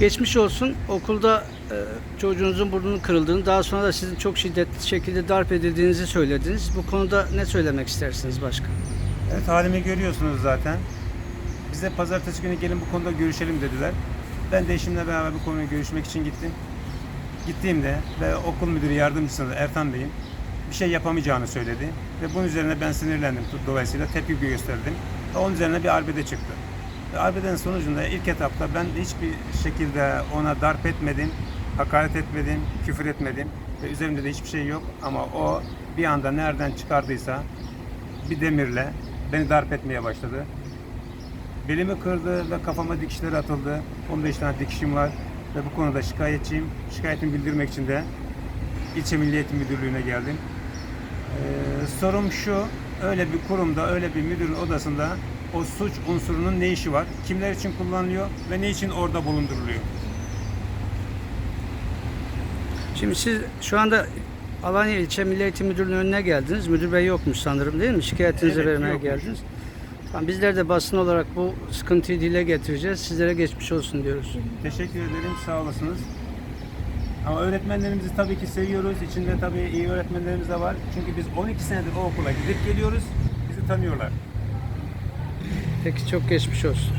Geçmiş olsun. Okulda e, çocuğunuzun burnunun kırıldığını, daha sonra da sizin çok şiddetli şekilde darp edildiğinizi söylediniz. Bu konuda ne söylemek istersiniz başka? Evet halimi görüyorsunuz zaten. Bize pazartesi günü gelin bu konuda görüşelim dediler. Ben de eşimle beraber bu konuyu görüşmek için gittim. Gittiğimde ve okul müdürü yardımcısı Ertan Bey'in bir şey yapamayacağını söyledi. Ve bunun üzerine ben sinirlendim. Dolayısıyla tepki gösterdim. Ve onun üzerine bir arbede çıktı. Ve arbedenin sonucunda ilk etapta ben hiçbir şekilde ona darp etmedim, hakaret etmedim, küfür etmedim. Ve üzerimde de hiçbir şey yok. Ama o bir anda nereden çıkardıysa bir demirle beni darp etmeye başladı. Belimi kırdı ve kafama dikişler atıldı. 15 tane dikişim var ve bu konuda şikayetçiyim. Şikayetimi bildirmek için de İlçe Milli Eğitim Müdürlüğü'ne geldim. Ee, sorum şu, öyle bir kurumda, öyle bir müdürün odasında o suç unsurunun ne işi var? Kimler için kullanılıyor ve ne için orada bulunduruluyor? Şimdi siz şu anda Alanya İlçe Milli Eğitim Müdürlüğü'nün önüne geldiniz. Müdür bey yokmuş sanırım değil mi? Şikayetinizi Evet, vermeye yokmuş. geldiniz. Tamam, bizler de basın olarak bu sıkıntıyı dile getireceğiz. Sizlere geçmiş olsun diyoruz. Teşekkür ederim, sağ olasınız. Ama öğretmenlerimizi tabii ki seviyoruz. İçinde tabii iyi öğretmenlerimiz de var. Çünkü biz 12 senedir o okula gidip geliyoruz. Bizi tanıyorlar. Peki çok geçmiş olsun.